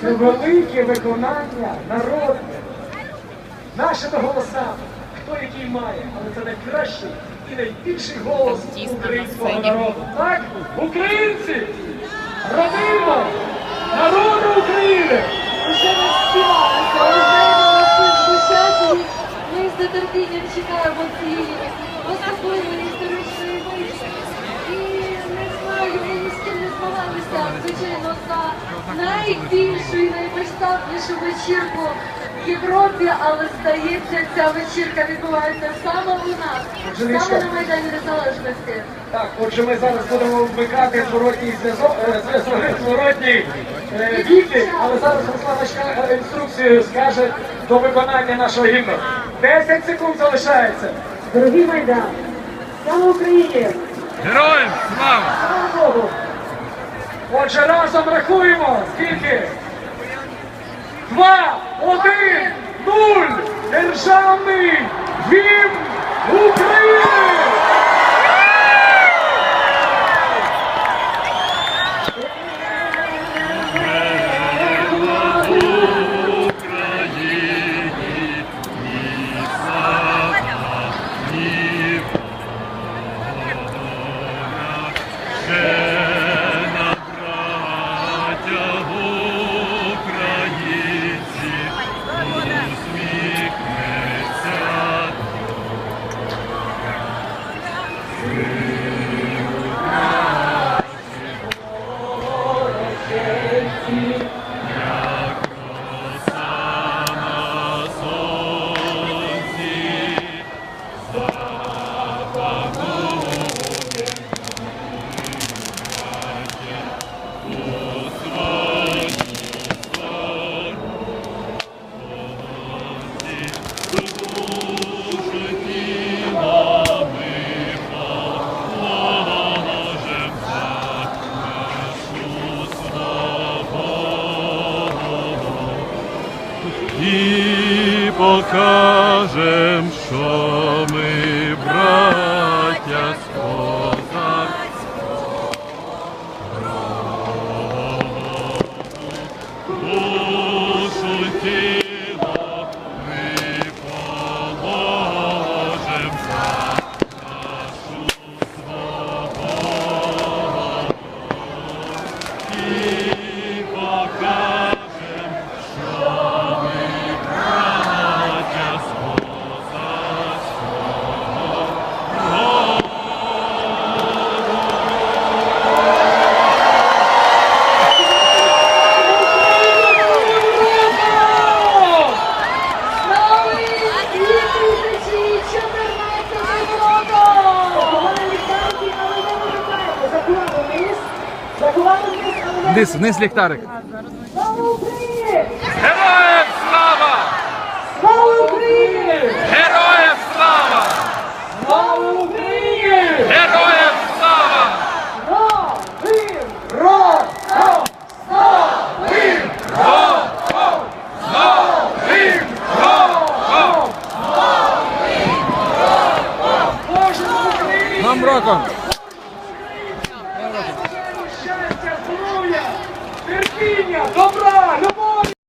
Це велике виконання народне. Нашими голосами, хто який має, але це найкращий і найбільший голос українського народу. Так, українці, родина, народу України. Вже не співалися, вже голоси звучать, і ми з нетерпінням чекаємо цієї особливої історичної миті. І не знаю, ми ні з ким не змагалися, звичайно, за найбільшу і наймасштабнішу вечірку в Європі, але здається, ця вечірка відбувається саме у нас, Женечка. саме на Майдані Незалежності. Так, отже, ми зараз будемо вмикати зворотній зв'язок, е, зв'язок, зворотній е, віки, але зараз Русланочка е, інструкцію скаже до виконання нашого гімну. 10 секунд залишається. Дорогі Майдан, слава Україні! Героям слава! Слава Богу! Отже, разом рахуємо. Скільки? Два, один, нуль! Державний гімн України! Україні на І покажем, що ми браття тіло ми положим нашу свободу. Вниз, вниз ліхтарик. Героям слава! Слава Україні! Героям слава! Слава Україні! Героям слава! Новим роком! терпіння, добра, любові.